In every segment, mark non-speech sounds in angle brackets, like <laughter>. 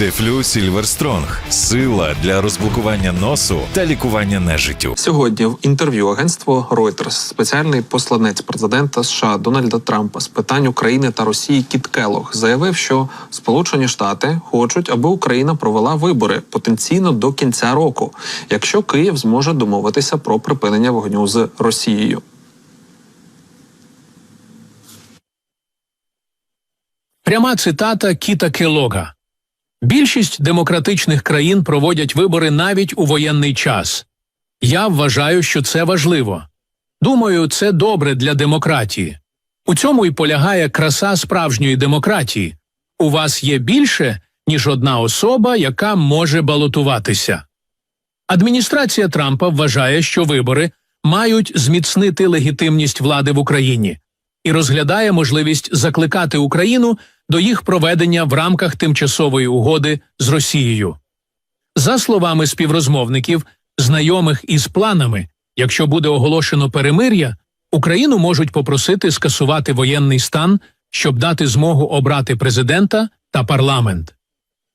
Дефлю Сільверстронг сила для розблокування носу та лікування нежиттю. Сьогодні в інтерв'ю агентству Reuters спеціальний посланець президента США Дональда Трампа з питань України та Росії Кіт Келлог заявив, що Сполучені Штати хочуть, аби Україна провела вибори потенційно до кінця року, якщо Київ зможе домовитися про припинення вогню з Росією. Пряма цитата Кіта Келога. Більшість демократичних країн проводять вибори навіть у воєнний час. Я вважаю, що це важливо. Думаю, це добре для демократії. У цьому й полягає краса справжньої демократії. У вас є більше, ніж одна особа, яка може балотуватися. Адміністрація Трампа вважає, що вибори мають зміцнити легітимність влади в Україні і розглядає можливість закликати Україну до їх проведення в рамках тимчасової угоди з Росією. За словами співрозмовників, знайомих із планами, якщо буде оголошено перемир'я, Україну можуть попросити скасувати воєнний стан, щоб дати змогу обрати президента та парламент.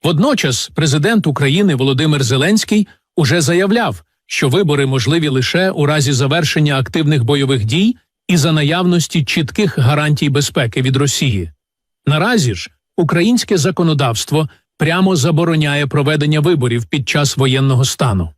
Водночас президент України Володимир Зеленський уже заявляв, що вибори можливі лише у разі завершення активних бойових дій і за наявності чітких гарантій безпеки від Росії. Наразі ж українське законодавство прямо забороняє проведення виборів під час воєнного стану.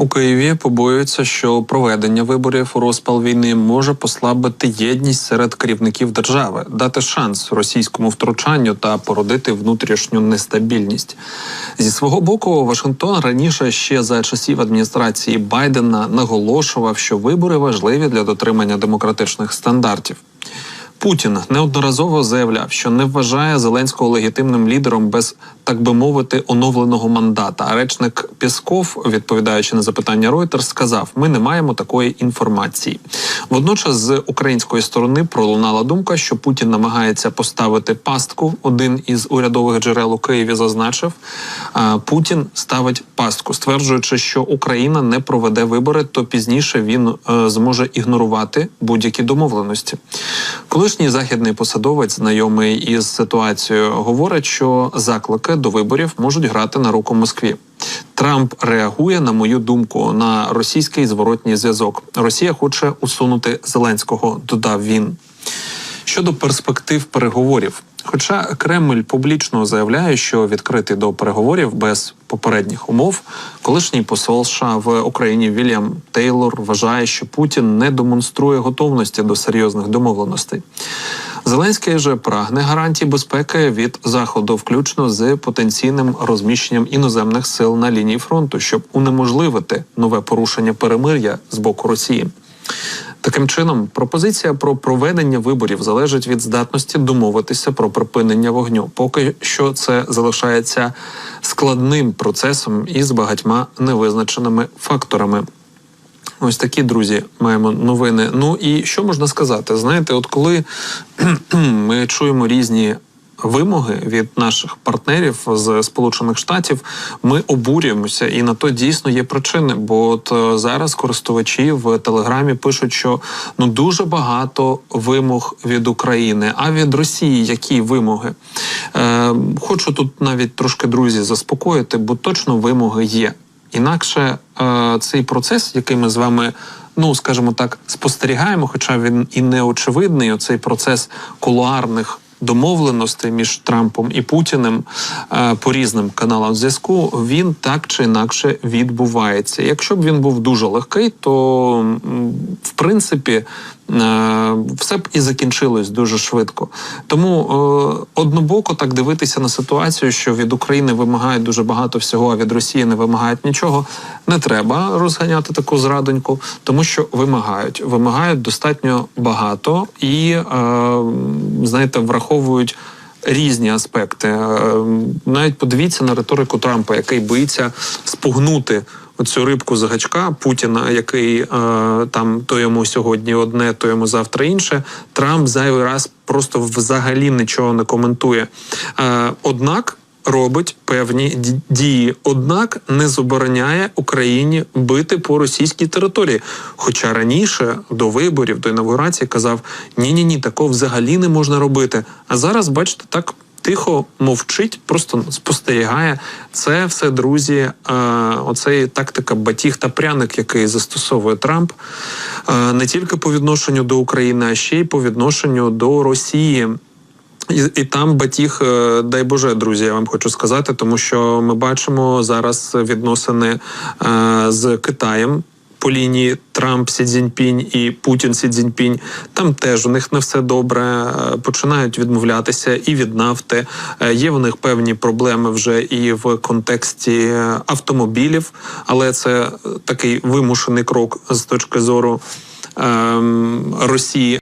У Києві побоюються, що проведення виборів у розпал війни може послабити єдність серед керівників держави, дати шанс російському втручанню та породити внутрішню нестабільність. Зі свого боку, Вашингтон раніше ще за часів адміністрації Байдена наголошував, що вибори важливі для дотримання демократичних стандартів. Путін неодноразово заявляв, що не вважає Зеленського легітимним лідером без, так би мовити, оновленого мандата. А речник Пісков, відповідаючи на запитання Reuters, сказав: ми не маємо такої інформації. Водночас з української сторони пролунала думка, що Путін намагається поставити пастку. Один із урядових джерел у Києві зазначив, Путін ставить пастку, стверджуючи, що Україна не проведе вибори, то пізніше він е, зможе ігнорувати будь-які домовленості. Колишній західний посадовець, знайомий із ситуацією, говорить, що заклики до виборів можуть грати на руку Москві. Трамп реагує, на мою думку, на російський зворотній зв'язок. Росія хоче усунути Зеленського. Додав він. Щодо перспектив переговорів, хоча Кремль публічно заявляє, що відкритий до переговорів без попередніх умов, колишній посол США в Україні Вільям Тейлор вважає, що Путін не демонструє готовності до серйозних домовленостей. Зеленський же прагне гарантій безпеки від заходу, включно з потенційним розміщенням іноземних сил на лінії фронту, щоб унеможливити нове порушення перемир'я з боку Росії. Таким чином, пропозиція про проведення виборів залежить від здатності домовитися про припинення вогню. Поки що це залишається складним процесом із багатьма невизначеними факторами. Ось такі друзі маємо новини. Ну і що можна сказати? Знаєте, от коли <clears throat> ми чуємо різні вимоги від наших партнерів з Сполучених Штатів, ми обурюємося, і на то дійсно є причини. Бо от е, зараз користувачі в Телеграмі пишуть, що ну дуже багато вимог від України, а від Росії які вимоги? Е, Хочу тут навіть трошки друзі заспокоїти, бо точно вимоги є. Інакше е, цей процес, який ми з вами, ну скажімо так, спостерігаємо, хоча він і не очевидний, оцей процес кулуарних домовленостей між Трампом і Путіним е, по різним каналам зв'язку, він так чи інакше відбувається. Якщо б він був дуже легкий, то в принципі. е, Все б і закінчилось дуже швидко. Тому е, однобоко так дивитися на ситуацію, що від України вимагають дуже багато всього, а від Росії не вимагають нічого. Не треба розганяти таку зрадоньку, тому що вимагають. Вимагають достатньо багато і, е, знаєте, враховують. Різні аспекти. Е, Навіть подивіться на риторику Трампа, який боїться спугнути оцю рибку з гачка Путіна, який е, там то йому сьогодні одне, то йому завтра інше. Трамп зайвий раз просто взагалі нічого не коментує. Е, Однак робить певні дії, однак не забороняє Україні бити по російській території. Хоча раніше до виборів, до інавгурації казав: ні, ні, ні, такого взагалі не можна робити. А зараз, бачите, так тихо мовчить, просто спостерігає. Це все, друзі, е, оцей тактика батіг та пряник, який застосовує Трамп, е, не тільки по відношенню до України, а ще й по відношенню до Росії. І, і там батіг, е, дай Боже, друзі, я вам хочу сказати, тому що ми бачимо зараз відносини е, з Китаєм. По лінії Трамп Сі Цзіньпінь і Путін Сі Цзіньпінь. Там теж у них не все добре. е, Починають відмовлятися і від нафти. Є в них певні проблеми вже і в контексті автомобілів, але це такий вимушений крок з точки зору ем, Росії.